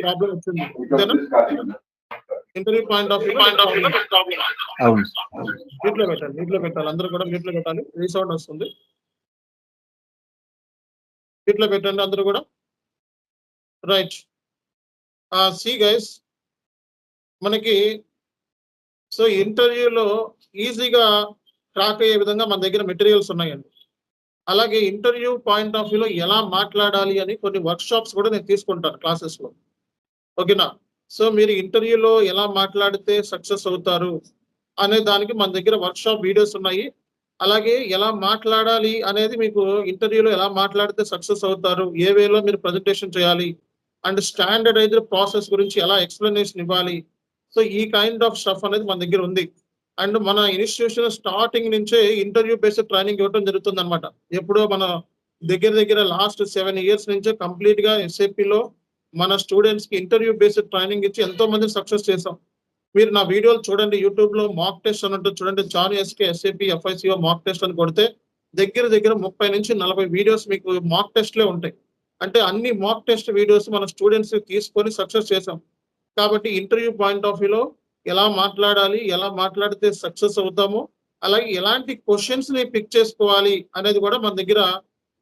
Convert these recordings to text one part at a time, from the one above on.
Problem వచ్చింది interview point of view అవును. మ్యూట్లో పెట్టాలి మ్యూట్ పెట్టాలి. అందరూ కూడా మ్యూట్ పెట్టాలి. రీసౌండ్ వస్తుంది. మ్యూట్ పెట్టండి అందరూ కూడా. రైట్ సి గైస్ మనకి సో ఇంటర్వ్యూలో ఈజీగా ట్రాక్ అయ్యే విధంగా మన దగ్గర మెటీరియల్స్ ఉన్నాయండి. అలాగే ఇంటర్వ్యూ పాయింట్ ఆఫ్ వ్యూలో ఎలా మాట్లాడాలి అని కొన్ని వర్క్ షాప్స్ కూడా నేను తీసుకుంటాను క్లాసెస్లో. ఓకేనా? సో మీరు ఇంటర్వ్యూలో ఎలా మాట్లాడితే సక్సెస్ అవుతారు అనే దానికి మన దగ్గర వర్క్షాప్ వీడియోస్ ఉన్నాయి. అలాగే ఎలా మాట్లాడాలి అనేది మీకు ఇంటర్వ్యూలో ఎలా మాట్లాడితే సక్సెస్ అవుతారు ఏ వేలో మీరు ప్రజెంటేషన్ చేయాలి అండ్ స్టాండర్డైజ్డ్ ప్రాసెస్ గురించి ఎలా ఎక్స్ప్లెనేషన్ ఇవ్వాలి. సో ఈ కైండ్ ఆఫ్ స్టఫ్ అనేది మన దగ్గర ఉంది. అండ్ మన ఇన్స్టిట్యూషన్ స్టార్టింగ్ నుంచే ఇంటర్వ్యూ బేస్డ్ ట్రైనింగ్ ఇవ్వడం జరుగుతుంది అనమాట ఎప్పుడో మన దగ్గర దగ్గర లాస్ట్ సెవెన్ ఇయర్స్ నుంచే కంప్లీట్గా మన స్టూడెంట్స్కి ఇంటర్వ్యూ బేస్డ్ ట్రైనింగ్ ఇచ్చి ఎంతో మందిని సక్సెస్ చేసాం మీరు నా వీడియోలు చూడండి యూట్యూబ్లో మాక్ టెస్ట్ అని ఉంటుంది చూడండి John SK SAP FICO mock test అని కొడితే దగ్గర దగ్గర ముప్పై నుంచి నలభై వీడియోస్ మీకు మాక్ టెస్ట్లే ఉంటాయి. అంటే అన్ని మాక్ టెస్ట్ వీడియోస్ మన స్టూడెంట్స్ తీసుకొని సక్సెస్ చేసాం కాబట్టి ఇంటర్వ్యూ పాయింట్ ఆఫ్ వ్యూలో ఎలా మాట్లాడాలి ఎలా మాట్లాడితే సక్సెస్ అవుతామో అలాగే ఎలాంటి క్వశ్చన్స్ని పిక్ చేసుకోవాలి అనేది కూడా మన దగ్గర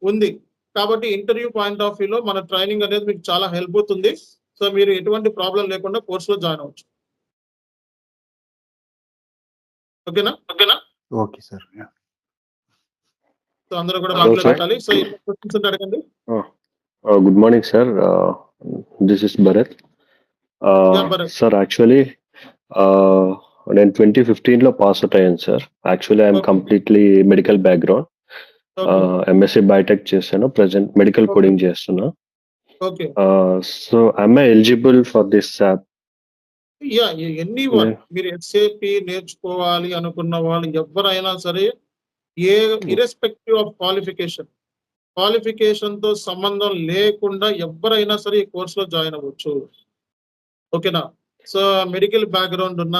ఉంది. కాబట్టి ఇంటర్వ్యూ పాయింట్ ఆఫ్ వ్యూలో మన ట్రైనింగ్ అనేది మీకు చాలా హెల్ప్ అవుతుంది. సో మీరు ఎటువంటి ప్రాబ్లం లేకుండా కోర్సులో జాయిన్ అవ్వచ్చు. ఓకేనా ఓకేనా ఓకే సార్ సో అందరూ కూడా Hello, మాటలు sir. పెట్టాలి సో క్వశ్చన్స్ ఉంటే అడగండి. Is Bharat. Uh, Yeah, Bharat. Sir, actually, uh, నేను ట్వంటీ ఫిఫ్టీన్లో పాస్ అవుట్ అయ్యాను sir actually I'm. Completely medical background MSc biotech చేశాను. Present medical. కోడింగ్ చేస్తున్నా. Okay. So I'm eligible for this app yeah anyone. మీరు SAP నేర్చుకోవాలి అనుకున్న వాళ్ళు ఎవరైనా సరే ఏ ఇరెస్పెక్టివ్ ఆఫ్ క్వాలిఫికేషన్ క్వాలిఫికేషన్తో సంబంధం లేకుండా ఎవరైనా సరే ఈ కోర్సులో జాయిన్ అవ్వచ్చు. ఓకేనా? సో మెడికల్ బ్యాక్గ్రౌండ్ ఉన్న